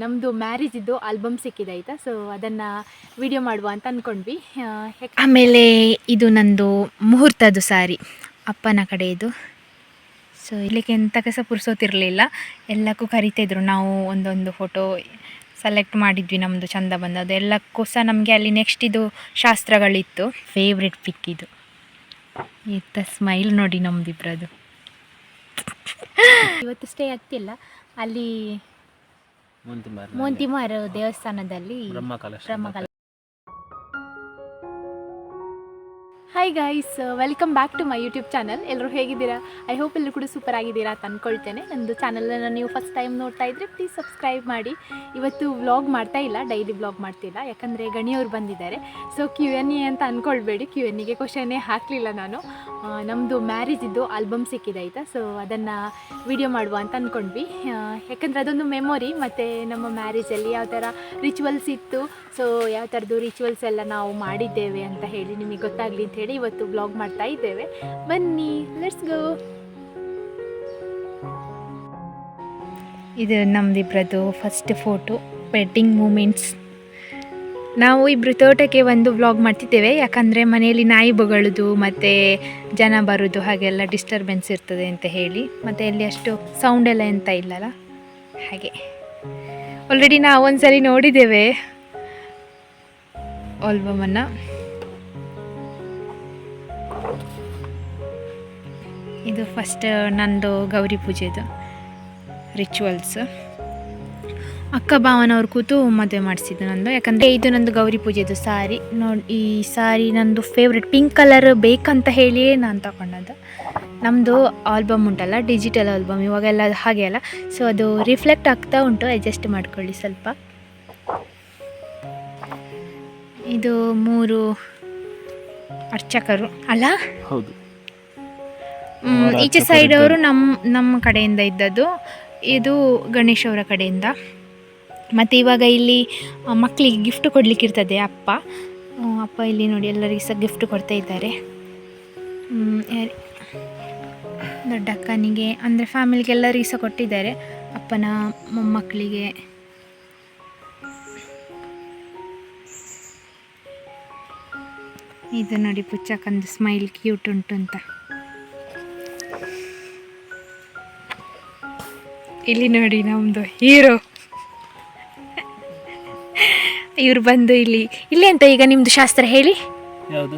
ನಮ್ಮದು ಮ್ಯಾರೇಜ್ ಇದ್ದು ಆಲ್ಬಮ್ ಸಿಕ್ಕಿದೆ ಆಯಿತಾ? ಸೊ ಅದನ್ನು ವಿಡಿಯೋ ಮಾಡುವ ಅಂತ ಅಂದ್ಕೊಂಡ್ವಿ ಆಮೇಲೆ ಇದು ನಂದು ಮುಹೂರ್ತದ್ದು ಸಾರಿ ಅಪ್ಪನ ಕಡೆ ಇದು. ಸೊ ಇಲ್ಲಿಗೆ ಎಂಥ ಕಸ ಪುರ್ಸೋತಿರಲಿಲ್ಲ. ಎಲ್ಲಕ್ಕೂ ಕರಿತಾಯಿದ್ರು ನಾವು ಒಂದೊಂದು ಫೋಟೋ ಸೆಲೆಕ್ಟ್ ಮಾಡಿದ್ವಿ ನಮ್ಮದು ಚಂದ ಬಂದದ್ದು ಎಲ್ಲಕ್ಕೂ ಸಹ ನಮಗೆ ಅಲ್ಲಿ ನೆಕ್ಸ್ಟ್ ಇದು ಶಾಸ್ತ್ರಗಳಿತ್ತು. ಫೇವ್ರೆಟ್ ಪಿಕ್ ಇದು. ಇತ್ತ ಸ್ಮೈಲ್ ನೋಡಿ ನಮ್ದಿಬ್ರದು. ಇವತ್ತು ಸ್ಟೇ ಆಗ್ತಿಲ್ಲ. ಅಲ್ಲಿ ಮುಂತಿಮಾರ್ ದೇವಸ್ಥಾನದಲ್ಲಿ ಹೈ ಬ್ರಹ್ಮಕಲ hi guys welcome back to my YouTube channel ಎಲ್ಲರೂ ಹೇಗಿದ್ದೀರಾ? ಐ ಹೋಪ್ ಎಲ್ಲರೂ ಕೂಡ ಸೂಪರ್ ಆಗಿದ್ದೀರಾ ಅಂತ ಅಂದ್ಕೊಳ್ತೇನೆ ನಂದು ಚಾನಲನ್ನು ನೀವು ಫಸ್ಟ್ ಟೈಮ್ ನೋಡ್ತಾ ಇದ್ರೆ ಪ್ಲೀಸ್ ಸಬ್ಸ್ಕ್ರೈಬ್ ಮಾಡಿ. ಇವತ್ತು ವ್ಲಾಗ್ ಮಾಡ್ತಾ ಇಲ್ಲ ಡೈಲಿ ವ್ಲಾಗ್ ಮಾಡ್ತಿಲ್ಲ ಯಾಕಂದರೆ ಗಣಿಯವರು ಬಂದಿದ್ದಾರೆ. ಸೊ ಕ್ಯೂ ಎನ್ ಎ ಅಂತ ಅಂದ್ಕೊಳ್ಬೇಡಿ ಕ್ಯೂ ಎನ್ ಎಗೆ ಕ್ವಶನ್ನೇ ಹಾಕಲಿಲ್ಲ ನಾನು. ನಮ್ಮದು ಮ್ಯಾರೇಜ್ ಇದ್ದು ಆಲ್ಬಮ್ ಸಿಕ್ಕಿದೆ ಆಯಿತಾ? ಸೊ ಅದನ್ನು ವಿಡಿಯೋ ಮಾಡುವ ಅಂತ ಅಂದ್ಕೊಂಡ್ವಿ ಯಾಕಂದರೆ ಅದೊಂದು ಮೆಮೊರಿ ಮತ್ತು ನಮ್ಮ ಮ್ಯಾರೇಜಲ್ಲಿ ಯಾವ ಥರ ರಿಚುವಲ್ಸ್ ಇತ್ತು. ಸೊ ಯಾವ ಥರದ್ದು ರಿಚುವಲ್ಸ್ ಎಲ್ಲ ನಾವು ಮಾಡಿದ್ದೇವೆ ಅಂತ ಹೇಳಿ ನಿಮಗೆ ಗೊತ್ತಾಗಲಿ ಅಂತ ಹೇಳಿ ಇವತ್ತು ಬ್ಲಾಗ್ ಮಾಡ್ತಾ ಇದ್ದೇವೆ. ಬನ್ನಿ ಲೆಟ್ಸ್ ಗೋ ಇದು ನಮ್ಮದಿಬ್ರದ್ದು ಫಸ್ಟ್ ಫೋಟೋ ವೆಡ್ಡಿಂಗ್ ಮೂಮೆಂಟ್ಸ್ ನಾವು ಇಬ್ಬರು ತೋಟಕ್ಕೆ ಒಂದು ವ್ಲಾಗ್ ಮಾಡ್ತಿದ್ದೇವೆ. ಯಾಕಂದರೆ ಮನೆಯಲ್ಲಿ ನಾಯಿ ಬಗಳದು, ಮತ್ತು ಜನ ಬರೋದು, ಹಾಗೆಲ್ಲ ಡಿಸ್ಟರ್ಬೆನ್ಸ್ ಇರ್ತದೆ ಅಂತ ಹೇಳಿ. ಮತ್ತು ಇಲ್ಲಿ ಅಷ್ಟು ಸೌಂಡ್ ಎಲ್ಲ ಎಂತ ಇಲ್ಲಲ್ಲ? ಹಾಗೆ. ಆಲ್ರೆಡಿ ನಾವು ಒಂದ್ಸಲಿ ನೋಡಿದ್ದೇವೆ ಆಲ್ಬಮನ್ನು ಇದು ಫಸ್ಟ್ ನಂದು ಗೌರಿ ಪೂಜೆದು ರಿಚುವಲ್ಸ್ ಅಕ್ಕ ಭಾವನವ್ರು ಕೂತು ಮದುವೆ ಮಾಡಿಸಿದ್ದು ನಂದು. ಯಾಕಂದರೆ ಇದು ನಂದು ಗೌರಿ ಪೂಜೆದು ಸಾರಿ. ನೋಡಿ ಈ ಸಾರಿ ನಂದು ಫೇವ್ರೆಟ್ ಪಿಂಕ್ ಕಲರ್ ಬೇಕಂತ ಹೇಳಿಯೇ ನಾನು ತಗೊಂಡದ್ದು. ನಮ್ಮದು ಆಲ್ಬಮ್ ಉಂಟಲ್ಲ ಡಿಜಿಟಲ್ ಆಲ್ಬಮ್ ಇವಾಗೆಲ್ಲ ಹಾಗೆ ಅಲ್ಲ. ಸೊ ಅದು ರಿಫ್ಲೆಕ್ಟ್ ಆಗ್ತಾ ಉಂಟು ಅಡ್ಜಸ್ಟ್ ಮಾಡ್ಕೊಳ್ಳಿ ಸ್ವಲ್ಪ. ಇದು ಮೂರು ಅರ್ಚಕರು ಅಲ್ಲ? ಹೌದು. ಈಚೆ ಸೈಡ್ ಅವರು ನಮ್ಮ ನಮ್ಮ ಕಡೆಯಿಂದ ಇದ್ದದ್ದು. ಇದು ಗಣೇಶ್ ಅವರ ಕಡೆಯಿಂದ. ಮತ್ತು ಇವಾಗ ಇಲ್ಲಿ ಮಕ್ಕಳಿಗೆ ಗಿಫ್ಟ್ ಕೊಡಲಿಕ್ಕಿರ್ತದೆ ಅಪ್ಪ. ಅಪ್ಪ ಇಲ್ಲಿ ನೋಡಿ, ಎಲ್ಲರಿಗೂ ಸಹ ಗಿಫ್ಟ್ ಕೊಡ್ತಾ ಇದ್ದಾರೆ. ದೊಡ್ಡ ಅಕ್ಕನಿಗೆ, ಅಂದರೆ ಫ್ಯಾಮಿಲಿಗೆ ಎಲ್ಲರಿಗೂ ಸಹ ಕೊಟ್ಟಿದ್ದಾರೆ. ಅಪ್ಪನ ಮೊಮ್ಮಕ್ಕಳಿಗೆ. ಇದು ನೋಡಿ ಪುಚ್ಚಕ್ಕಂದು ಸ್ಮೈಲ್ ಕ್ಯೂಟ್ ಉಂಟು ಅಂತ. ಇಲ್ಲಿ ನೋಡಿ ನಮ್ಮದು ಹೀರೋ ಇವ್ರು ಬಂದು ಇಲ್ಲಿ ಇಲ್ಲಿ ಅಂತ ಈಗ ನಿಮ್ಮದು ಶಾಸ್ತ್ರ ಹೇಳಿ. ಯಾವುದು?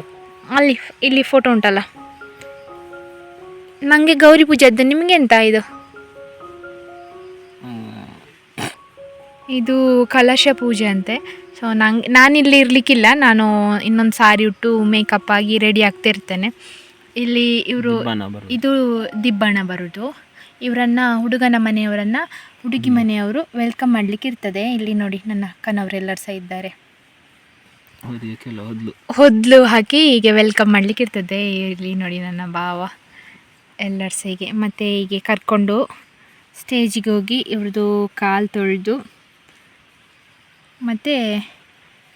ಅಲ್ಲಿ ಇಲ್ಲಿ ಫೋಟೋ ಉಂಟಲ್ಲ. ನನಗೆ ಗೌರಿ ಪೂಜೆದ್ದು ನಿಮಗೆ ಎಂತ ಇದು? ಇದು ಕಲಶ ಪೂಜೆ ಅಂತೆ. ಸೊ ನಂಗೆ ನಾನಿಲ್ಲಿ ಇರಲಿಕ್ಕಿಲ್ಲ. ನಾನು ಇನ್ನೊಂದು ಸಾರಿ ಉಟ್ಟು ಮೇಕಪ್ ಆಗಿ ರೆಡಿ ಆಗ್ತಾ ಇರ್ತೇನೆ. ಇಲ್ಲಿ ಇವರು ಇದು ದಿಬ್ಬಣ ಬರೋದು. ಇವರನ್ನು ಹುಡುಗನ ಮನೆಯವರನ್ನು ಹುಡುಗಿ ಮನೆಯವರು ವೆಲ್ಕಮ್ ಮಾಡಲಿಕ್ಕೆ ಇರ್ತದೆ. ಇಲ್ಲಿ ನೋಡಿ ನನ್ನ ಅಕ್ಕನವರೆಲ್ಲರೂ ಸಹ ಇದ್ದಾರೆ. ಹೊದ್ಲು. ಹಾಕಿ ಹೀಗೆ ವೆಲ್ಕಮ್ ಮಾಡಲಿಕ್ಕೆ ಇರ್ತದೆ. ಇಲ್ಲಿ ನೋಡಿ ನನ್ನ ಭಾವ ಎಲ್ಲರ ಸಹ ಹೀಗೆ. ಮತ್ತು ಹೀಗೆ ಕರ್ಕೊಂಡು ಸ್ಟೇಜಿಗೆ ಹೋಗಿ ಇವ್ರದ್ದು ಕಾಲು ತೊಳೆದು ಮತ್ತು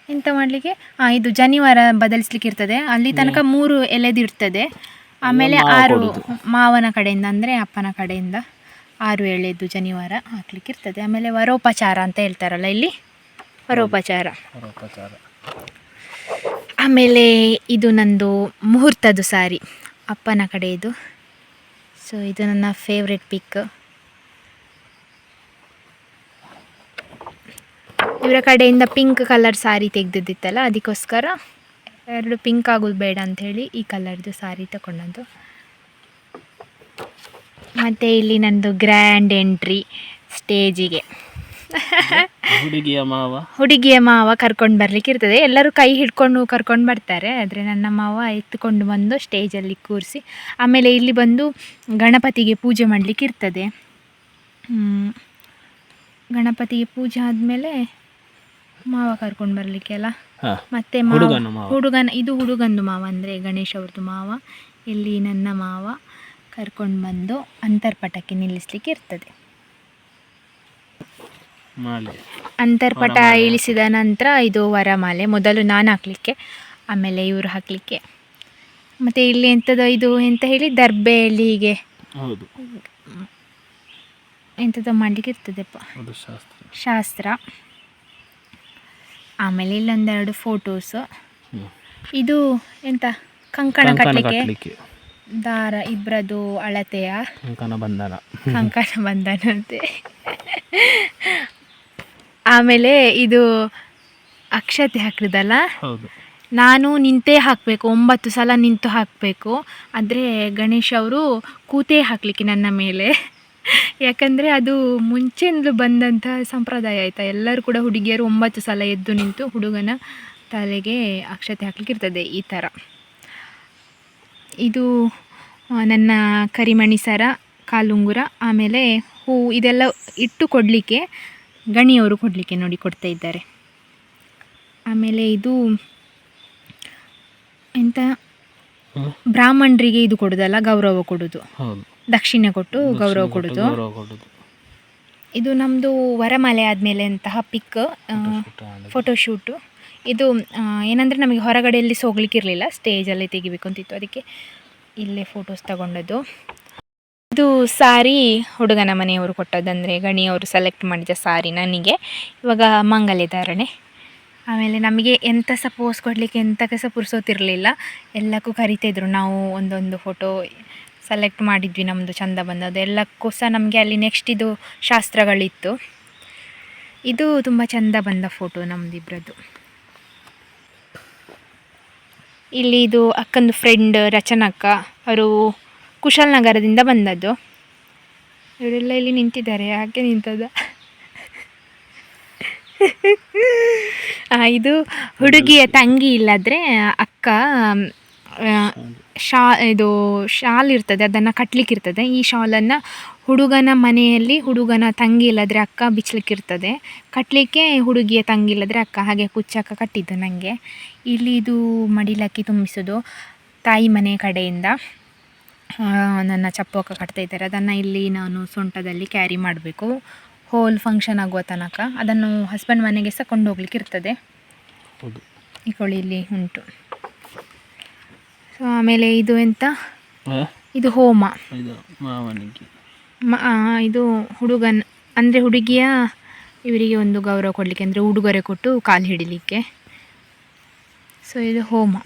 ಎಂತ ಮಾಡಲಿಕ್ಕೆ? ಇದು ಜನಿವಾರ ಬದಲಿಸ್ಲಿಕ್ಕೆ ಇರ್ತದೆ. ಅಲ್ಲಿ ತನಕ ಮೂರು ಎಲೆದು ಇರ್ತದೆ ಆಮೇಲೆ ಆರು ಮಾವನ ಕಡೆಯಿಂದ ಅಂದರೆ ಅಪ್ಪನ ಕಡೆಯಿಂದ ಆರು ಎಳೆದು ಜನಿವಾರ ಹಾಕ್ಲಿಕ್ಕೆ ಇರ್ತದೆ. ಆಮೇಲೆ ವರೋಪಚಾರ ಅಂತ ಹೇಳ್ತಾರಲ್ಲ ಇಲ್ಲಿ? ವರೋಪಚಾರ. ಆಮೇಲೆ ಇದು ನಂದು ಮುಹೂರ್ತದ್ದು ಸಾರಿ ಅಪ್ಪನ ಕಡೆ ಇದು ಸೊ ಇದು ನನ್ನ ಫೇವ್ರೆಟ್ ಪಿಕ್ ಇವರ ಕಡೆಯಿಂದ ಪಿಂಕ್ ಕಲರ್ ಸಾರಿ ತೆಗೆದಿದ್ದಿತ್ತಲ್ಲ ಅದಕ್ಕೋಸ್ಕರ ಎರಡು ಪಿಂಕ್ ಆಗೋದು ಬೇಡ ಅಂಥೇಳಿ ಈ ಕಲರ್ದು ಸಾರಿ ತಗೊಂಡದ್ದು. ಮತ್ತು ಇಲ್ಲಿ ನಂದು ಗ್ರ್ಯಾಂಡ್ ಎಂಟ್ರಿ ಸ್ಟೇಜಿಗೆ. ಹುಡುಗಿಯ ಮಾವ. ಹುಡುಗಿಯ ಮಾವ ಕರ್ಕೊಂಡು ಬರ್ಲಿಕ್ಕೆ ಇರ್ತದೆ. ಎಲ್ಲರೂ ಕೈ ಹಿಡ್ಕೊಂಡು ಕರ್ಕೊಂಡು ಬರ್ತಾರೆ. ಆದರೆ ನನ್ನ ಮಾವ ಎತ್ತುಕೊಂಡು ಬಂದು ಸ್ಟೇಜಲ್ಲಿ ಕೂರಿಸಿ ಆಮೇಲೆ ಇಲ್ಲಿ ಬಂದು ಗಣಪತಿಗೆ ಪೂಜೆ ಮಾಡಲಿಕ್ಕೆ ಇರ್ತದೆ. ಗಣಪತಿಗೆ ಪೂಜೆ ಆದಮೇಲೆ ಮಾವ ಕರ್ಕೊಂಡು ಬರಲಿಕ್ಕೆ ಅಲ್ಲ? ಮತ್ತೆ ಹುಡುಗನ ಮಾವ. ಹುಡುಗನ ಇದು ಹುಡುಗಂದು ಮಾವ ಅಂದರೆ ಗಣೇಶ್ ಅವ್ರದ್ದು ಮಾವ. ಇಲ್ಲಿ ನನ್ನ ಮಾವ ಕರ್ಕೊಂಡು ಬಂದು ಅಂತರ್ಪಟಕ್ಕೆ ನಿಲ್ಲಿಸ್ಲಿಕ್ಕೆ ಇರ್ತದೆ. ಅಂತರ್ಪಟ ಇಳಿಸಿದ ನಂತರ ಇದು ವರಮಾಲೆ ಮೊದಲು ನಾನು ಹಾಕಲಿಕ್ಕೆ ಆಮೇಲೆ ಇವರು ಹಾಕಲಿಕ್ಕೆ. ಮತ್ತೆ ಇಲ್ಲಿ ಎಂಥದ್ದು ಇದು ಎಂತ ಹೇಳಿ ದರ್ಬೆಯಲ್ಲಿ ಹೀಗೆ. ಎಂಥದ್ದು ಮಾಡಲಿಕ್ಕೆ ಇರ್ತದೆಪ್ಪ ಶಾಸ್ತ್ರ. ಶಾಸ್ತ್ರ. ಆಮೇಲೆ ಇಲ್ಲೊಂದೆರಡು ಫೋಟೋಸು. ಇದು ಎಂತ? ಕಂಕಣ ಕಟ್ಟಲಿಕ್ಕೆ ದಾರ ಇಬ್ಬರದು ಅಳತೆಯ? ಕಂಕಣ ಬಂಧನ. ಕಂಕಣ ಬಂಧನಂತೆ. ಆಮೇಲೆ ಇದು ಅಕ್ಷತೆ ಹಾಕಿದಲ್ಲ ನಾನು ನಿಂತೇ ಹಾಕಬೇಕು ಒಂಬತ್ತು ಸಲ ನಿಂತು ಹಾಕಬೇಕು. ಆದರೆ ಗಣೇಶ್ ಅವರು ಕೂತೇ ಹಾಕಲಿಕ್ಕೆ ನನ್ನ ಮೇಲೆ. ಯಾಕಂದರೆ ಅದು ಮುಂಚೆಯಿಂದಲೂ ಬಂದಂತಹ ಸಂಪ್ರದಾಯ ಆಯಿತಾ. ಎಲ್ಲರೂ ಕೂಡ ಹುಡುಗಿಯರು ಒಂಬತ್ತು ಸಲ ಎದ್ದು ನಿಂತು ಹುಡುಗನ ತಲೆಗೆ ಅಕ್ಷತೆ ಹಾಕ್ಲಿಕ್ಕೆ ಇರ್ತದೆ ಈ ಥರ. ಇದು ನನ್ನ ಕರಿಮಣಿ ಸರ ಕಾಲುಂಗುರ ಆಮೇಲೆ ಹೂ ಇದೆಲ್ಲ ಇಟ್ಟು ಕೊಡಲಿಕ್ಕೆ ಗಣಿಯವರು ಕೊಡಲಿಕ್ಕೆ ನೋಡಿ ಕೊಡ್ತಾ ಇದ್ದಾರೆ. ಆಮೇಲೆ ಇದು ಎಂತ? ಬ್ರಾಹ್ಮಣರಿಗೆ ಇದು ಕೊಡೋದಲ್ಲ ಗೌರವ ಕೊಡೋದು. ಹೌದು. ದಕ್ಷಿಣೆ ಕೊಟ್ಟು ಗೌರವ ಕೊಡೋದು. ಇದು ನಮ್ಮದು ವರಮಲೆ ಆದಮೇಲೆ ಅಂತಹ ಪಿಕ್ ಫೋಟೋಶೂಟ್ ಇದು ಏನಂದ್ರೆ ನಮಗೆ ಹೊರಗಡೆಯಲ್ಲಿ ಹೋಗ್ಲಿಕ್ಕೆ ಇರಲಿಲ್ಲ ಸ್ಟೇಜಲ್ಲಿ ತೆಗಿಬೇಕು ಅಂತಿತ್ತು. ಅದಕ್ಕೆ ಇಲ್ಲೇ ಫೋಟೋಸ್ ತಗೊಂಡದ್ದು. ಇದು ಸಾರಿ ಹುಡುಗನ ಮನೆಯವರು ಕೊಟ್ಟದ್ದಂದರೆ ಗಣಿಯವರು ಸೆಲೆಕ್ಟ್ ಮಾಡಿದ ಸಾರಿ ನನಗೆ. ಇವಾಗ ಮಂಗಲ್ಯ ಧಾರಣೆ. ಆಮೇಲೆ ನಮಗೆ ಎಂಥ ಸಹ ಪೋಸ್ ಕೊಡಲಿಕ್ಕೆ ಎಂಥಕ್ಕೆ ಸಹ ಪುರ್ಸೋತಿರಲಿಲ್ಲ. ಎಲ್ಲಕ್ಕೂ ಕರಿತಿದ್ರು ನಾವು ಒಂದೊಂದು ಫೋಟೋ ಸೆಲೆಕ್ಟ್ ಮಾಡಿದ್ವಿ ನಮ್ಮದು ಚಂದ ಬಂದದ್ದು ಎಲ್ಲಕ್ಕೂ ಸಹ ನಮಗೆ ಅಲ್ಲಿ ನೆಕ್ಸ್ಟ್ ಇದು ಶಾಸ್ತ್ರಗಳಿತ್ತು. ಇದು ತುಂಬ ಚಂದ ಬಂದ ಫೋಟೋ ನಮ್ಮದಿಬ್ಬರದ್ದು ಇಲ್ಲಿ ಇದು ಅಕ್ಕಂದು ಫ್ರೆಂಡ್ ರಚನಕ್ಕ ಅವರು ಕುಶಾಲನಗರದಿಂದ ಬಂದದ್ದು. ಇವರೆಲ್ಲ ಇಲ್ಲಿ ನಿಂತಿದ್ದಾರೆ. ಯಾಕೆ ನಿಂತದ? ಇದು ಹುಡುಗಿಯ ತಂಗಿ ಇಲ್ಲಾದರೆ ಅಕ್ಕ ಶಾ ಇದು ಶಾಲ್ ಇರ್ತದೆ ಅದನ್ನು ಕಟ್ಟಲಿಕ್ಕಿರ್ತದೆ ಈ ಶಾಲನ್ನು ಹುಡುಗನ ಮನೆಯಲ್ಲಿ ಹುಡುಗನ ತಂಗಿ ಇಲ್ಲದ್ರೆ ಅಕ್ಕ ಬಿಚ್ಚಲಿಕ್ಕಿರ್ತದೆ ಕಟ್ಟಲಿಕ್ಕೆ ಹುಡುಗಿಯ ತಂಗಿ ಇಲ್ಲದ್ರೆ ಅಕ್ಕ ಹಾಗೆ ಕುಚ್ಚಕ್ಕ ಕಟ್ಟಿದ್ದು ನನಗೆ ಇಲ್ಲಿ ಇದು ಮಡಿಲಕ್ಕಿ ತುಂಬಿಸೋದು ತಾಯಿ ಮನೆ ಕಡೆಯಿಂದ. ನನ್ನ ಚಪ್ಪಕ್ಕ ಅಕ್ಕ ಕಟ್ತಾ ಇದ್ದಾರೆ. ಅದನ್ನು ಇಲ್ಲಿ ನಾನು ಸೊಂಟದಲ್ಲಿ ಕ್ಯಾರಿ ಮಾಡಬೇಕು. ಹೋಲ್ ಫಂಕ್ಷನ್ ಆಗುವ ತನಕ. ಅದನ್ನು ಹಸ್ಬೆಂಡ್ ಮನೆಗೆ ಸಹ ಕೊಂಡೋಗ್ಲಿಕ್ಕೆ ಇರ್ತದೆ ಕೋಳಿ ಇಲ್ಲಿ ಉಂಟು. ಆಮೇಲೆ ಇದು ಎಂತ? ಇದು ಹೋಮ. ಇದು ಮಾವನಿಗೆ. ಮ ಇದು ಹುಡುಗನ ಅಂದರೆ ಹುಡುಗಿಯ ಇವರಿಗೆ ಒಂದು ಗೌರವ ಕೊಡಲಿಕ್ಕೆ ಅಂದರೆ ಉಡುಗೊರೆ ಕೊಟ್ಟು ಕಾಲು ಹಿಡಿಲಿಕ್ಕೆ. ಸೊ ಇದು ಹೋಮ.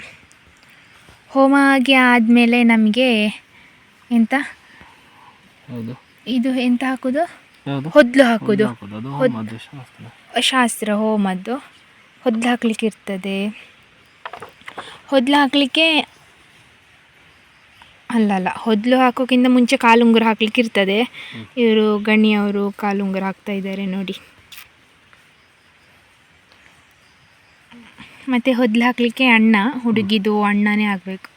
ಹೋಮ ಆಗಿ ಆದಮೇಲೆ ನಮಗೆ ಎಂತ? ಇದು ಎಂತ ಹಾಕೋದು? ಹೊದ್ಲು ಹಾಕೋದು. ಶಾಸ್ತ್ರ ಹೋಮದ್ದು. ಹೊದ್ಲು ಹಾಕ್ಲಿಕ್ಕೆ ಇರ್ತದೆ. ಹೊದ್ಲು ಹಾಕಲಿಕ್ಕೆ ಅಲ್ಲಲ್ಲ ಹೊದ್ಲು ಹಾಕೋಕ್ಕಿಂತ ಮುಂಚೆ ಕಾಲುಂಗುರ ಹಾಕ್ಲಿಕ್ಕೆ ಇರ್ತದೆ. ಇವರು ಗಣಿಯವರು ಕಾಲುಂಗುರ ಹಾಕ್ತಾ ಇದ್ದಾರೆ ನೋಡಿ. ಮತ್ತು ಹೊದ್ಲು ಹಾಕಲಿಕ್ಕೆ ಅಣ್ಣ ಹುಡುಗಿದು ಅಣ್ಣನೇ ಆಗಬೇಕು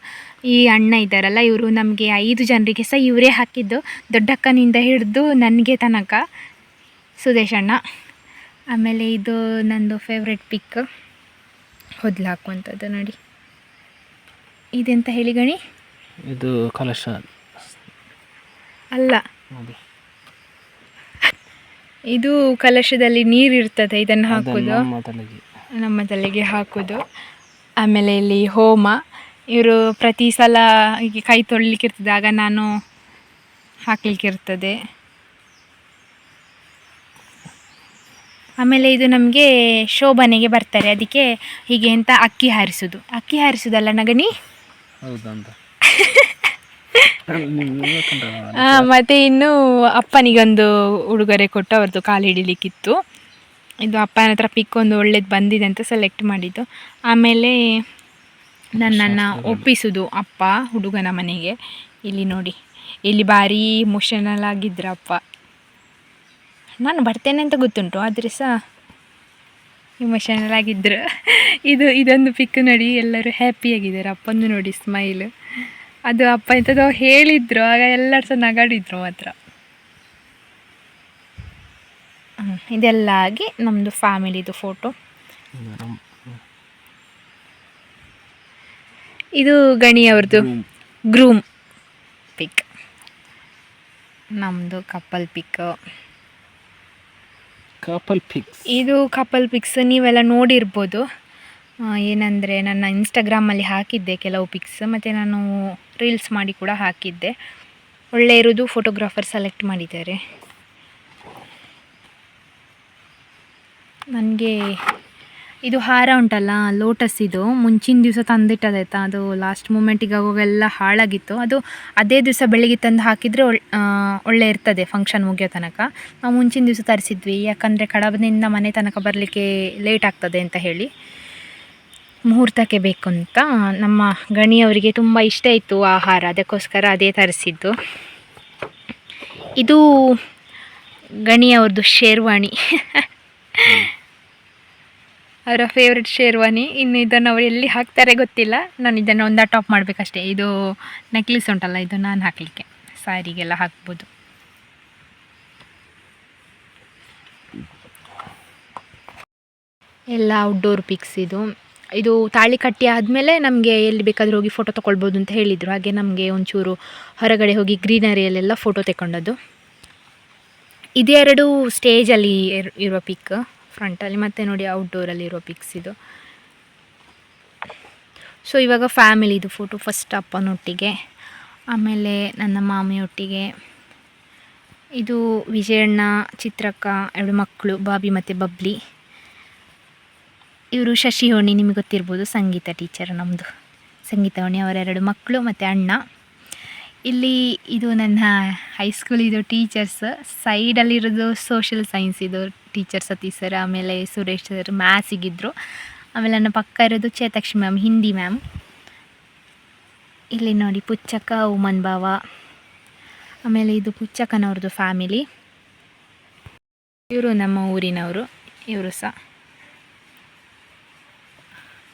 ಈ ಅಣ್ಣ ಇದ್ದಾರಲ್ಲ ಇವರು ನಮಗೆ ಐದು ಜನರಿಗೆ ಸಹ ಇವರೇ ಹಾಕಿದ್ದು. ದೊಡ್ಡಕ್ಕನಿಂದ ಹಿಡಿದು ನನಗೆ ತನಕ ಸುದೇಶ್ ಅಣ್ಣ. ಆಮೇಲೆ ಇದು ನಂದು ಫೇವ್ರೆಟ್ ಪಿಕ್ ಹೊದ್ಲು ಹಾಕುವಂಥದ್ದು ನೋಡಿ. ಇದೆಂತ ಹೇಳಿ ಗಣಿ? ಇದು ಕಲಶ ಅಲ್ಲ. ಇದು ಕಲಶದಲ್ಲಿ ನೀರು ಇರ್ತದೆ ಇದನ್ನು ಹಾಕೋದು. ನಮ್ಮ ತಲೆಗೆ. ಹಾಕೋದು. ಆಮೇಲೆ ಇಲ್ಲಿ ಹೋಮ. ಇವರು ಪ್ರತಿ ಸಲ ಹೀಗೆ ಕೈ ತೊಳ್ಲಿಕ್ಕೆ ಇರ್ತದೆ ಆಗ ನಾನು ಹಾಕ್ಲಿಕ್ಕೆ ಇರ್ತದೆ ಆಮೇಲೆ ಇದು ನಮಗೆ ಶೋಭನೆಗೆ ಬರ್ತಾರೆ ಅದಕ್ಕೆ ಹೀಗೆ ಅಂತ ಅಕ್ಕಿ ಹಾರಿಸೋದು. ಅಕ್ಕಿ ಹಾರಿಸೋದಲ್ಲ ನಗಣಿ? ಹೌದಂತ? ಆ, ಮತ್ತೆ ಇನ್ನು ಅಪ್ಪನಿಗೊಂದು ಉಡುಗೊರೆ ಕೊಟ್ಟು ಅವ್ರದ್ದು ಕಾಲು ಹಿಡಿಲಿಕ್ಕಿತ್ತು. ಇದು ಅಪ್ಪನ ಹತ್ರ ಪಿಕ್ ಒಂದು ಒಳ್ಳೇದು ಬಂದಿದೆ ಅಂತ ಸೆಲೆಕ್ಟ್ ಮಾಡಿದ್ದು. ಆಮೇಲೆ ನನ್ನನ್ನು ಒಪ್ಪಿಸೋದು ಅಪ್ಪ ಹುಡುಗನ ಮನೆಗೆ. ಇಲ್ಲಿ ನೋಡಿ ಇಲ್ಲಿ ಭಾರಿ ಇಮೋಷನಲ್ ಆಗಿದ್ರ ಅಪ್ಪ. ನಾನು ಬರ್ತೇನೆ ಅಂತ ಗೊತ್ತುಂಟು ಆದರೆ ಸಹ ಇಮೋಷನಲ್ ಆಗಿದ್ರು. ಇದು ಇದೊಂದು ಪಿಕ್ ನೋಡಿ ಎಲ್ಲರೂ ಹ್ಯಾಪಿಯಾಗಿದ್ದಾರೆ ಅಪ್ಪಂದು ನೋಡಿ ಸ್ಮೈಲ್ ಅದು ಅಪ್ಪ ಇಂಥದ್ದು ಹೇಳಿದ್ರು ಆಗ ಎಲ್ಲರೂ ಸಹ ನಗಾಡಿದ್ರು ಮಾತ್ರ. ಇದೆಲ್ಲ ಆಗಿ ನಮ್ಮದು ಫ್ಯಾಮಿಲಿದು ಫೋಟೋ. ಇದು ಗಣಿ ಅವ್ರದ್ದು ಗ್ರೂಮ್ ಪಿಕ್ ನಮ್ಮದು ಕಪಲ್ ಪಿಕ್ ಕಪಲ್ ಪಿಕ್ಸ್ ಇದು ಕಪಲ್ ಪಿಕ್ಸ್ ನೀವೆಲ್ಲ ನೋಡಿರ್ಬೋದು. ಏನಂದರೆ ನನ್ನ ಇನ್ಸ್ಟಾಗ್ರಾಮಲ್ಲಿ ಹಾಕಿದ್ದೆ ಕೆಲವು ಪಿಕ್ಸ್ ಮತ್ತು ನಾನು ರೀಲ್ಸ್ ಮಾಡಿ ಕೂಡ ಹಾಕಿದ್ದೆ. ಒಳ್ಳೆ ಇರೋದು ಫೋಟೋಗ್ರಾಫರ್ ಸೆಲೆಕ್ಟ್ ಮಾಡಿದ್ದಾರೆ. ನನಗೆ ಇದು ಹಾರ ಉಂಟಲ್ಲ ಲೋಟಸ್ ಇದು. ಮುಂಚಿನ ದಿವಸ ತಂದಿಟ್ಟದಾಯ್ತಾ ಅದು ಲಾಸ್ಟ್ ಮೂಮೆಂಟಿಗೆ ಆಗೋಗೆಲ್ಲ ಹಾಳಾಗಿತ್ತು. ಅದು ಅದೇ ದಿವಸ ಬೆಳಿಗ್ಗೆ ತಂದು ಹಾಕಿದರೆ ಒಳ್ಳೆ ಇರ್ತದೆ ಫಂಕ್ಷನ್ ಮುಗಿಯೋ ತನಕ. ನಾವು ಮುಂಚಿನ ದಿವಸ ತರಿಸಿದ್ವಿ. ಯಾಕಂದರೆ ಕಡಬದಿಂದ ಮನೆ ತನಕ ಬರಲಿಕ್ಕೆ ಲೇಟ್ ಆಗ್ತದೆ ಅಂತ ಹೇಳಿ. ಮುಹೂರ್ತಕ್ಕೆ ಬೇಕು ಅಂತ ನಮ್ಮ ಗಣಿಯವರಿಗೆ ತುಂಬ ಇಷ್ಟ ಇತ್ತು ಆಹಾರ, ಅದಕ್ಕೋಸ್ಕರ ಅದೇ ತರಿಸಿದ್ದು. ಇದು ಗಣಿಯವ್ರದ್ದು ಶೇರ್ವಾಣಿ. ಅವರ ಫೇವ್ರೆಟ್ ಶೇರ್ವಾನಿ ಇನ್ನು ಇದನ್ನು ಅವ್ರು ಎಲ್ಲಿ ಹಾಕ್ತಾರೆ ಗೊತ್ತಿಲ್ಲ. ನಾನು ಇದನ್ನು ಒಂದು ಟಾಪ್ ಮಾಡಬೇಕಷ್ಟೇ. ಇದು ನೆಕ್ಲೆಸ್ ಉಂಟಲ್ಲ, ಇದು ನಾನು ಹಾಕಲಿಕ್ಕೆ. ಸಾರಿಗೆಲ್ಲ ಹಾಕ್ಬೋದು. ಎಲ್ಲ ಔಟ್ಡೋರ್ ಪಿಕ್ಸ್ ಇದು. ಇದು ತಾಳಿ ಕಟ್ಟಿ ಆದಮೇಲೆ ನಮಗೆ ಎಲ್ಲಿ ಬೇಕಾದರೂ ಹೋಗಿ ಫೋಟೋ ತೊಗೊಳ್ಬೋದು ಅಂತ ಹೇಳಿದರು. ಹಾಗೆ ನಮಗೆ ಒಂಚೂರು ಹೊರಗಡೆ ಹೋಗಿ ಗ್ರೀನರಿಯಲ್ಲೆಲ್ಲ ಫೋಟೋ ತೆಕ್ಕೊಂಡದ್ದು. ಇದೆರಡು ಸ್ಟೇಜಲ್ಲಿ ಇರ್- ಇರುವ ಪಿಕ್ ಫ್ರಂಟಲ್ಲಿ ಮತ್ತು ನೋಡಿ ಔಟ್ಡೋರಲ್ಲಿ ಇರೋ ಪಿಕ್ಸ್ ಇದು. ಸೊ ಇವಾಗ ಫ್ಯಾಮಿಲಿದು ಫೋಟೋ ಫಸ್ಟ್ ಅಪ್ಪನೊಟ್ಟಿಗೆ, ಆಮೇಲೆ ನನ್ನ ಮಾಮಿಯೊಟ್ಟಿಗೆ. ಇದು ವಿಜಯಣ್ಣ, ಚಿತ್ರಕ್ಕ, ಎರಡು ಮಕ್ಕಳು, ಬಾಬಿ ಮತ್ತು ಬಬ್ಲಿ. ಇವರು ಶಶಿ ಹೋಣಿ ನಿಮಗೆ ಗೊತ್ತಿರ್ಬೋದು, ಸಂಗೀತ ಟೀಚರ್ ನಮ್ಮದು ಸಂಗೀತ ಹೋಣಿ ಅವರ ಎರಡು ಮಕ್ಕಳು ಮತ್ತು ಅಣ್ಣ. ಇಲ್ಲಿ ಇದು ನನ್ನ ಹೈಸ್ಕೂಲ್ ಇದು ಟೀಚರ್ಸ್ ಸೈಡಲ್ಲಿರೋದು ಸೋಷಿಯಲ್ ಸೈನ್ಸ್ ಇದು ಟೀಚರ್ ಸತೀಶ್ ಸರ್ ಆಮೇಲೆ ಸುರೇಶ್ ಸರ್ ಮ್ಯಾಥ್ಸಿಗಿದ್ರು ಆಮೇಲೆ ನನ್ನ ಪಕ್ಕ ಇರೋದು ಚೇತಕ್ಷಿ ಮ್ಯಾಮ್ ಹಿಂದಿ ಮ್ಯಾಮ್ ಇಲ್ಲಿ ನೋಡಿ ಪುಚ್ಚಕ್ಕ, ಉಮನ್ ಭಾವ. ಆಮೇಲೆ ಇದು ಪುಚ್ಚಕ್ಕನವ್ರದ್ದು ಫ್ಯಾಮಿಲಿ ಇವರು ನಮ್ಮ ಊರಿನವರು, ಇವರು ಸಹ.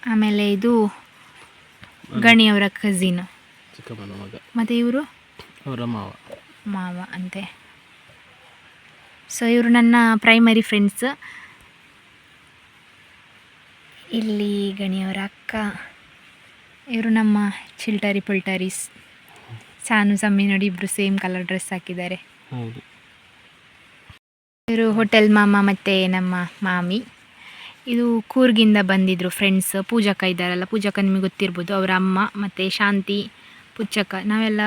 ಆಮೇಲೆ ಇದು ಗಣಿಯವರ ಕಝಿನ್ ಮತ್ತೆ ಮಗ. ಮತ್ತು ಇವರು? ಅವರ ಮಾವ. ಮಾವ ಅಂತೆ. ಸೊ ಇವರು ನನ್ನ ಪ್ರೈಮರಿ ಫ್ರೆಂಡ್ಸ್ ಇಲ್ಲಿ ಗಣಿಯವರ ಅಕ್ಕ. ಇವರು ನಮ್ಮ ಚಿಲ್ಟರಿ ಪುಲ್ಟರಿಸ್ ಸಾನು ಸಮ್ಮಿ ನೋಡಿ ಇಬ್ಬರು ಸೇಮ್ ಕಲರ್ ಡ್ರೆಸ್ ಹಾಕಿದ್ದಾರೆ. ಇವರು ಹೋಟೆಲ್ ಮಾಮ ಮತ್ತು ನಮ್ಮ ಮಾಮಿ. ಇದು ಕೂರ್ಗಿಂದ ಬಂದಿದ್ದರು ಫ್ರೆಂಡ್ಸ್ ಪೂಜಕ ಇದ್ದಾರಲ್ಲ, ಪೂಜಕ ನಿಮಗೆ ಗೊತ್ತಿರ್ಬೋದು. ಅವರ ಅಮ್ಮ ಮತ್ತು ಶಾಂತಿ ಪುಚ್ಚಕ್ಕ ನಾವೆಲ್ಲ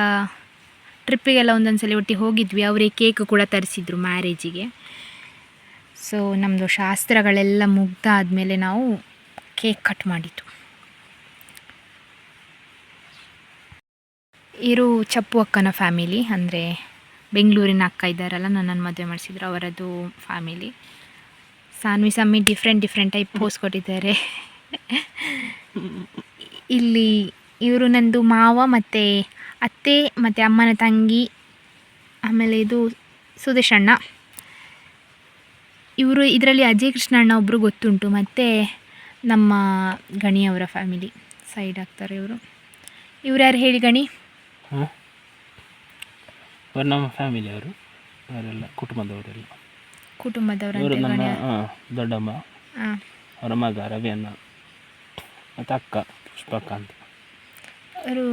ಟ್ರಿಪ್ಪಿಗೆಲ್ಲ ಒಂದೊಂದು ಸಲ ಒಟ್ಟಿಗೆ ಹೋಗಿದ್ವಿ. ಅವರೇ ಕೇಕ್ ಕೂಡ ತರಿಸಿದ್ರು ಮ್ಯಾರೇಜಿಗೆ ಸೊ ನಮ್ಮದು ಶಾಸ್ತ್ರಗಳೆಲ್ಲ ಮುಗ್ದಾದಮೇಲೆ ನಾವು ಕೇಕ್ ಕಟ್ ಮಾಡಿದ್ದು. ಇರು ಚಪ್ಪು ಅಕ್ಕನ ಫ್ಯಾಮಿಲಿ ಅಂದರೆ ಬೆಂಗಳೂರಿನ ಅಕ್ಕ ಇದ್ದಾರಲ್ಲ, ನನ್ನನ್ನು ಮದುವೆ ಮಾಡಿಸಿದ್ರು ಅವರದ್ದು family Saanvi Sammi different different type pose ಕೊಟ್ಟಿದ್ದಾರೆ. ಇಲ್ಲಿ ಇವರು ನಂದು ಮಾವ ಮತ್ತು ಅತ್ತೆ ಮತ್ತು ಅಮ್ಮನ ತಂಗಿ, ಆಮೇಲೆ ಇದು ಸುದೇಶ್ ಅಣ್ಣ. ಇವರು ಇದರಲ್ಲಿ ಅಜಯ್ ಕೃಷ್ಣಣ್ಣ ಒಬ್ಬರು ಗೊತ್ತುಂಟು, ಮತ್ತು ನಮ್ಮ ಗಣಿಯವರ ಫ್ಯಾಮಿಲಿ ಸೈಡ್ ಆಗ್ತಾರೆ ಇವರು. ಇವ್ರು ಯಾರು ಹೇಳಿ ಗಣಿ? ನಮ್ಮ ಫ್ಯಾಮಿಲಿ ಅವರು, ಅವರೆಲ್ಲ ಕುಟುಂಬದವರೆಲ್ಲ. ಗಣಿ ಹಾಂ ದೊಡ್ಡಮ್ಮ. ಅವರ ಮಗ ರವಿ ಅಣ್ಣ ಮತ್ತು ಅಕ್ಕ ಪುಷ್ಪಕ್ಕ ಅಂತ.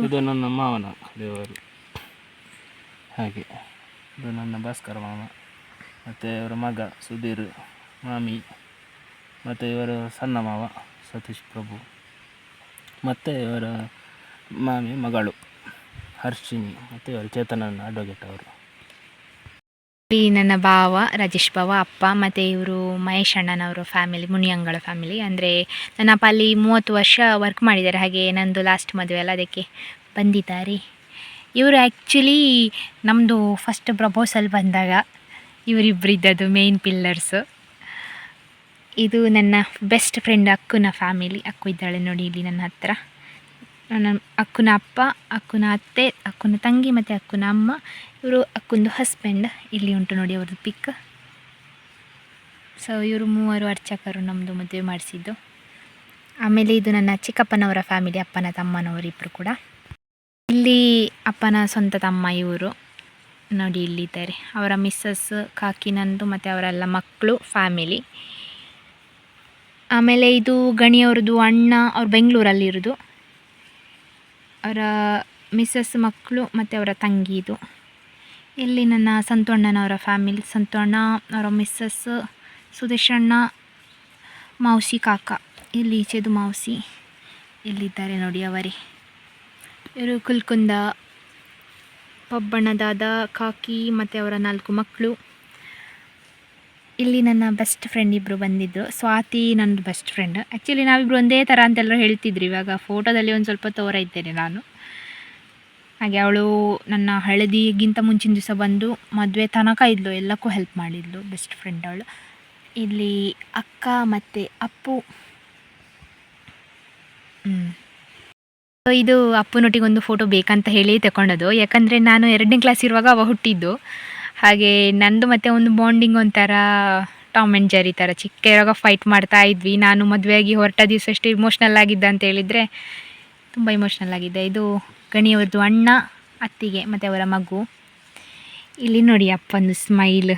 ಇದು ನನ್ನ ಮಾವನ ದೇವರು. ಹಾಗೆ. ಇದು ನನ್ನ ಭಾಸ್ಕರ ಮಾವ. ಮತ್ತು ಇವರ ಮಗ ಸುಧೀರ್ ಮಾಮಿ. ಮತ್ತು ಇವರ ಸಣ್ಣ ಮಾವ ಸತೀಶ್ ಪ್ರಭು. ಮತ್ತು ಇವರ ಮಾಮಿ ಮಗಳು ಹರ್ಷಿನಿ ಮತ್ತು ಇವರ ಚೇತನನ್ನು ಅಡ್ವೊಕೇಟ್ ಅವರು. ಇಲ್ಲಿ ನನ್ನ ಭಾವ ರಾಜೇಶ್ ಭಾವ ಅಪ್ಪ, ಮತ್ತು ಇವರು ಮಹೇಶ್ ಅಣ್ಣನವರು ಫ್ಯಾಮಿಲಿ ಮುನಿಯಂಗಳ ಫ್ಯಾಮಿಲಿ ಅಂದರೆ ನನ್ನ ಅಪ್ಪ ಅಲ್ಲಿ ಮೂವತ್ತು ವರ್ಷ ವರ್ಕ್ ಮಾಡಿದ್ದಾರೆ. ಹಾಗೆ ನಂದು ಲಾಸ್ಟ್ ಮದುವೆ ಅಲ್ಲ, ಅದಕ್ಕೆ ಬಂದಿದ್ದಾರೆ. ಇವರು ಆ್ಯಕ್ಚುಲಿ ನಮ್ಮದು ಫಸ್ಟ್ ಪ್ರಪೋಸಲ್ ಬಂದಾಗ ಇವರಿಬ್ಬರು ಇದ್ದದ್ದು ಮೇನ್ ಪಿಲ್ಲರ್ಸು ಇದು ನನ್ನ ಬೆಸ್ಟ್ ಫ್ರೆಂಡ್ ಅಕ್ಕನ ಫ್ಯಾಮಿಲಿ ಅಕ್ಕು ಇದ್ದಾಳೆ ನೋಡಿ ಇಲ್ಲಿ ನನ್ನ ಹತ್ರ. ನನ್ನ ಅಕ್ಕನ ಅಪ್ಪ, ಅಕ್ಕನ ಅತ್ತೆ, ಅಕ್ಕನ ತಂಗಿ ಮತ್ತು ಅಕ್ಕನ ಅಮ್ಮ, ಇವರು ಅಕ್ಕಂದು ಹಸ್ಬೆಂಡ್ ಇಲ್ಲಿ ಉಂಟು ನೋಡಿ ಅವ್ರದ್ದು ಪಿಕ್ ಸೊ ಇವರು ಮೂವರು ಅರ್ಚಕರು ನಮ್ಮದು ಮದುವೆ ಮಾಡಿಸಿದ್ದು. ಆಮೇಲೆ ಇದು ನನ್ನ ಚಿಕ್ಕಪ್ಪನವರ ಫ್ಯಾಮಿಲಿ ಅಪ್ಪನ ತಮ್ಮನವರು ಇಬ್ಬರು ಕೂಡ. ಇಲ್ಲಿ ಅಪ್ಪನ ಸ್ವಂತ ತಮ್ಮ ಇವರು ನೋಡಿ ಇಲ್ಲಿದ್ದಾರೆ ಅವರ ಮಿಸ್ಸಸ್ ಕಾಕಿ ನಂದು ಮತ್ತು ಅವರೆಲ್ಲ ಮಕ್ಕಳು ಫ್ಯಾಮಿಲಿ ಆಮೇಲೆ ಇದು ಗಣಿಯವ್ರದ್ದು ಅಣ್ಣ, ಅವ್ರು ಬೆಂಗಳೂರಲ್ಲಿರೋದು. ಅವರ ಮಿಸ್ಸಸ್ ಮಕ್ಕಳು ಮತ್ತು ಅವರ ತಂಗಿದು. ಇಲ್ಲಿ ನನ್ನ ಸಂತೋಣ್ಣನವರ ಫ್ಯಾಮಿಲಿ, ಸಂತೋಣ್ಣ, ಅವರ ಮಿಸ್ಸಸ್ ಸುದೇಶಣ್ಣ, ಮಾವಸಿ ಕಾಕ. ಇಲ್ಲಿ ಈಚೆದು ಮಾವಸಿ ಇಲ್ಲಿದ್ದಾರೆ ನೋಡಿ ಅವರೇ. ಇವರು ಕುಲ್ಕುಂದ, ಪಬ್ಬಣ್ಣದಾದ ಕಾಕಿ ಮತ್ತು ಅವರ ನಾಲ್ಕು ಮಕ್ಕಳು. ಇಲ್ಲಿ ನನ್ನ ಬೆಸ್ಟ್ ಫ್ರೆಂಡ್ ಇಬ್ಬರು ಬಂದಿದ್ದರು ಸ್ವಾತಿ ನನ್ನ ಬೆಸ್ಟ್ ಫ್ರೆಂಡ್ ಆ್ಯಕ್ಚುಲಿ ನಾವಿಬ್ರು ಒಂದೇ ಥರ ಅಂತೆಲ್ಲರೂ ಹೇಳ್ತಿದ್ರು. ಇವಾಗ ಫೋಟೋದಲ್ಲಿ ಒಂದು ಸ್ವಲ್ಪ ತೋರ ಇದ್ದೇನೆ ನಾನು. ಹಾಗೆ ಅವಳು ನನ್ನ ಹಳದಿಗಿಂತ ಮುಂಚಿನ ದಿವಸ ಬಂದು ಮದುವೆ ತನಕ ಇದ್ಲು. ಎಲ್ಲಕ್ಕೂ ಹೆಲ್ಪ್ ಮಾಡಿದ್ಲು ಬೆಸ್ಟ್ ಫ್ರೆಂಡ್ ಅವಳು. ಇಲ್ಲಿ ಅಕ್ಕ ಮತ್ತು ಅಪ್ಪು. So ಇದು ಅಪ್ಪನೊಟ್ಟಿಗೆ ಒಂದು ಫೋಟೋ ಬೇಕಂತ ಹೇಳಿ ತಗೊಂಡದು ಯಾಕಂದರೆ ನಾನು ಎರಡನೇ ಕ್ಲಾಸ್ ಇರುವಾಗ ಅವ ಹುಟ್ಟಿದ್ದು. ಹಾಗೆ ನಂದು ಮತ್ತು ಒಂದು ಬಾಂಡಿಂಗ್ ಒಂಥರ ಟಾಮ್ ಆ್ಯಂಡ್ ಜೆರಿ ಥರ. ಚಿಕ್ಕ ಇರುವಾಗ ಫೈಟ್ ಮಾಡ್ತಾ ಇದ್ವಿ. ನಾನು ಮದುವೆಯಾಗಿ ಹೊರಟ ದಿವಸ ಎಷ್ಟು ಇಮೋಷ್ನಲ್ ಆಗಿದ್ದೆ ಅಂತ ಹೇಳಿದರೆ ತುಂಬ ಇಮೋಷ್ನಲ್ ಆಗಿದೆ ಇದು ಗಣಿಯವ್ರದ್ದು ಅಣ್ಣ, ಅತ್ತಿಗೆ ಮತ್ತು ಅವರ ಮಗು. ಇಲ್ಲಿ ನೋಡಿ ಅಪ್ಪಂದು ಸ್ಮೈಲ್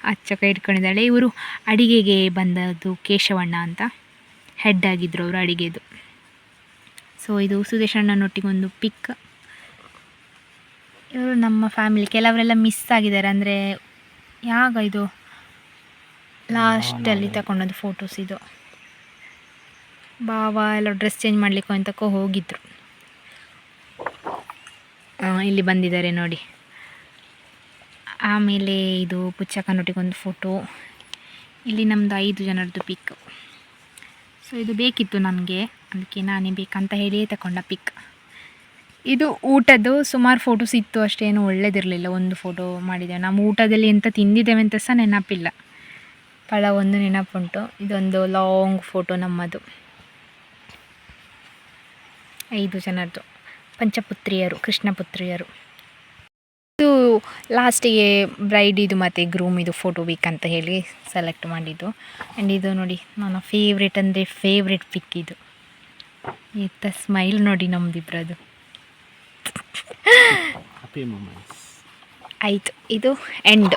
ಅಚ್ಚ ಕೈ ಇಟ್ಕೊಂಡಿದ್ದಾಳೆ. ಇವರು ಅಡಿಗೆಗೆ ಬಂದದ್ದು ಕೇಶವಣ್ಣ ಅಂತ. ಹೆಡ್ ಆಗಿದ್ದರು ಅವರು ಅಡಿಗೆದು. ಸೊ ಇದು ಸುದೇಶ್ ಅಣ್ಣನೊಟ್ಟಿಗೆ ಒಂದು ಪಿಕ್ ಇವರು ನಮ್ಮ ಫ್ಯಾಮಿಲಿ ಕೆಲವರೆಲ್ಲ ಮಿಸ್ ಆಗಿದ್ದಾರೆ. ಅಂದರೆ ಯಾಗ ಇದು? ಲಾಸ್ಟಲ್ಲಿ ತಗೊಂಡದ್ದು ಫೋಟೋಸ್ ಇದು. ಬಾವ ಎಲ್ಲ ಡ್ರೆಸ್ ಚೇಂಜ್ ಮಾಡಲಿಕ್ಕೋ ಅಂತಕ್ಕೋ ಹೋಗಿದ್ರು. ಆ, ಇಲ್ಲಿ ಬಂದಿದ್ದಾರೆ ನೋಡಿ. ಆಮೇಲೆ ಇದು ಪುಚ್ಚಕ್ಕನೊಟ್ಟಿಗೆ ಒಂದು ಫೋಟೋ ಇಲ್ಲಿ ನಮ್ಮದು ಐದು ಜನರದ್ದು ಪಿಕ್ ಸೊ ಇದು ಬೇಕಿತ್ತು ನನಗೆ. ಅದಕ್ಕೆ ನಾನೇ ಬೇಕಂತ ಹೇಳಿಯೇ ತಗೊಂಡ ಪಿಕ್ ಇದು ಊಟದ್ದು ಸುಮಾರು ಫೋಟೋಸ್ ಇತ್ತು, ಅಷ್ಟೇನು ಒಳ್ಳೇದಿರಲಿಲ್ಲ. ಒಂದು ಫೋಟೋ ಮಾಡಿದ್ದೇವೆ ನಮ್ಮ ಊಟದಲ್ಲಿ ಎಂತ ತಿಂದಿದ್ದೇವೆ ಅಂತ ಸಹ ನೆನಪಿಲ್ಲ. ಭಾಳ ಒಂದು ನೆನಪುಂಟು. ಇದೊಂದು ಲಾಂಗ್ ಫೋಟೋ ನಮ್ಮದು. ಐದು ಜನದ್ದು. ಪಂಚಪುತ್ರಿಯರು, ಕೃಷ್ಣಪುತ್ರಿಯರು. ಇದು ಲಾಸ್ಟಿಗೆ ಬ್ರೈಡ್ ಇದು ಮತ್ತು ಗ್ರೂಮ್ ಇದು ಫೋಟೋ ಅಂತ ಹೇಳಿ ಸೆಲೆಕ್ಟ್ ಮಾಡಿದ್ದು. ಆ್ಯಂಡ್ ಇದು ನೋಡಿ, ನನ್ನ ಫೇವ್ರೇಟ್ ಅಂದರೆ ಫೇವ್ರೇಟ್ ಪಿಕ್ ಇದು. ಇತ್ತ ಸ್ಮೈಲ್ ನೋಡಿ ನಮ್ಮದಿಬ್ರದು ಹ್ಯಾಪಿ ಮೂಮೆಂಟ್ಸ್ ಆಯಿತು. ಇದು ಎಂಡ್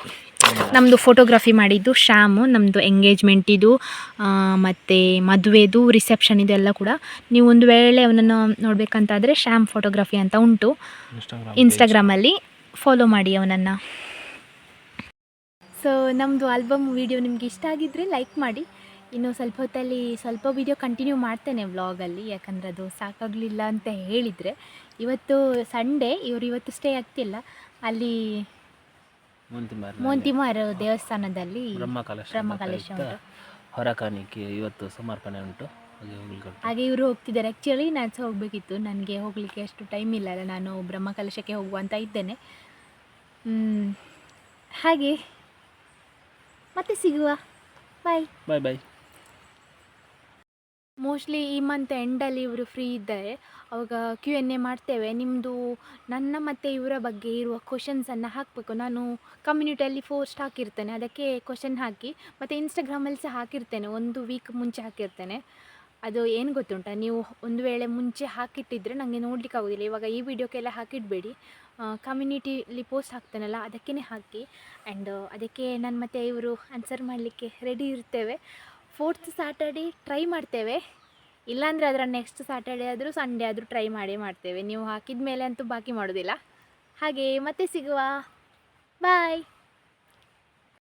ನಮ್ಮದು ಫೋಟೋಗ್ರಫಿ ಮಾಡಿದ್ದು ಶ್ಯಾಮು ನಮ್ಮದು ಎಂಗೇಜ್ಮೆಂಟ್ ಇದು ಮತ್ತು ಮದುವೆದು ರಿಸೆಪ್ಷನ್ ಇದೆಲ್ಲ ಕೂಡ. ನೀವು ಒಂದು ವೇಳೆ ಅವನನ್ನು ನೋಡಬೇಕಂತಾದರೆ ಶ್ಯಾಮ್ ಫೋಟೋಗ್ರಫಿ ಅಂತ ಉಂಟು. ಇನ್ಸ್ಟಾಗ್ರಾಮ್ ಇನ್ಸ್ಟಾಗ್ರಾಮಲ್ಲಿ ಫಾಲೋ ಮಾಡಿ ಅವನನ್ನು. ಸೊ ನಮ್ಮದು ಆಲ್ಬಮ್ ವಿಡಿಯೋ ನಿಮ್ಗೆ ಇಷ್ಟ ಆಗಿದ್ದರೆ ಲೈಕ್ ಮಾಡಿ. ಇನ್ನು ಸ್ವಲ್ಪ ಹೊತ್ತಲ್ಲಿ ಸ್ವಲ್ಪ ವಿಡಿಯೋ ಕಂಟಿನ್ಯೂ ಮಾಡ್ತೇನೆ ವ್ಲಾಗಲ್ಲಿ ಯಾಕಂದರೆ ಅದು ಸಾಕಾಗಲಿಲ್ಲ ಅಂತ ಹೇಳಿದರೆ. ಇವತ್ತು ಸಂಡೇ ಇವರು ಇವತ್ತು ಸ್ಟೇ ಆಗ್ತಿಲ್ಲ. ಅಲ್ಲಿ ಮೋಂತಿಮಾರ್ ದೇವಸ್ಥಾನದಲ್ಲಿ ಬ್ರಹ್ಮಕಲಶ ಉಂಟು. ಹೊರಕಾಣಿಕೆ ಇವತ್ತು ಸಮರ್ಪಣೆ ಉಂಟು. ಹಾಗೆ ಇವರು ಹೋಗ್ತಿದ್ದಾರೆ. ಆ್ಯಕ್ಚುಲಿ ನಾನು ಸಹ ಹೋಗಬೇಕಿತ್ತು. ನನಗೆ ಹೋಗಲಿಕ್ಕೆ ಅಷ್ಟು ಟೈಮ್ ಇಲ್ಲ. ಅಲ್ಲ ನಾನು ಬ್ರಹ್ಮಕಲಶಕ್ಕೆ ಹೋಗುವಂತ ಇದ್ದೇನೆ. ಹಾಗೆ. ಮತ್ತೆ ಸಿಗುವ. ಬಾಯ್ ಬಾಯ್ ಬಾಯ್ ಮೋಸ್ಟ್ಲಿ ಈ ಮಂತ್ ಎಂಡಲ್ಲಿ ಇವರು ಫ್ರೀ ಇದ್ದಾರೆ. ಅವಾಗ ಕ್ಯೂ ಎನ್ ಎ ಮಾಡ್ತೇವೆ. ನಿಮ್ಮದು ನನ್ನ ಮತ್ತು ಇವರ ಬಗ್ಗೆ ಇರುವ ಕ್ವಶನ್ಸನ್ನು ಹಾಕಬೇಕು. ನಾನು ಕಮ್ಯುನಿಟಿಯಲ್ಲಿ ಪೋಸ್ಟ್ ಹಾಕಿರ್ತೇನೆ. ಅದಕ್ಕೆ ಕ್ವಶನ್ ಹಾಕಿ, ಮತ್ತು ಇನ್ಸ್ಟಾಗ್ರಾಮಲ್ಲಿ ಸಹ ಹಾಕಿರ್ತೇನೆ. ಒಂದು ವೀಕ್ ಮುಂಚೆ ಹಾಕಿರ್ತೇನೆ. ಅದು ಏನು ಗೊತ್ತುಂಟ? ನೀವು ಒಂದು ವೇಳೆ ಮುಂಚೆ ಹಾಕಿಟ್ಟಿದ್ರೆ ನನಗೆ ನೋಡ್ಲಿಕ್ಕೆ ಆಗೋದಿಲ್ಲ. ಇವಾಗ ಈ ವಿಡಿಯೋಕ್ಕೆಲ್ಲ ಹಾಕಿಡಬೇಡಿ. ಕಮ್ಯುನಿಟಿಲಿ ಪೋಸ್ಟ್ ಹಾಕ್ತೇನಲ್ಲ ಅದಕ್ಕೇ ಹಾಕಿ. ಆ್ಯಂಡ್ ಅದಕ್ಕೆ ನಾನು ಮತ್ತು ಇವರು ಆನ್ಸರ್ ಮಾಡಲಿಕ್ಕೆ ರೆಡಿ ಇರ್ತೇವೆ. ಫೋರ್ತ್ ಸ್ಯಾಟರ್ಡೆ ಟ್ರೈ ಮಾಡ್ತೇವೆ. ಇಲ್ಲಾಂದರೆ ಅದರ ನೆಕ್ಸ್ಟ್ ಸ್ಯಾಟರ್ಡೇ ಆದರೂ ಸಂಡೇ ಆದರೂ ಟ್ರೈ ಮಾಡೇ ಮಾಡ್ತೇವೆ. ನೀವು ಹಾಕಿದ ಮೇಲೆ ಅಂತೂ ಬಾಕಿ ಮಾಡೋದಿಲ್ಲ. ಹಾಗೆ ಮತ್ತೆ ಸಿಗುವ. ಬಾಯ್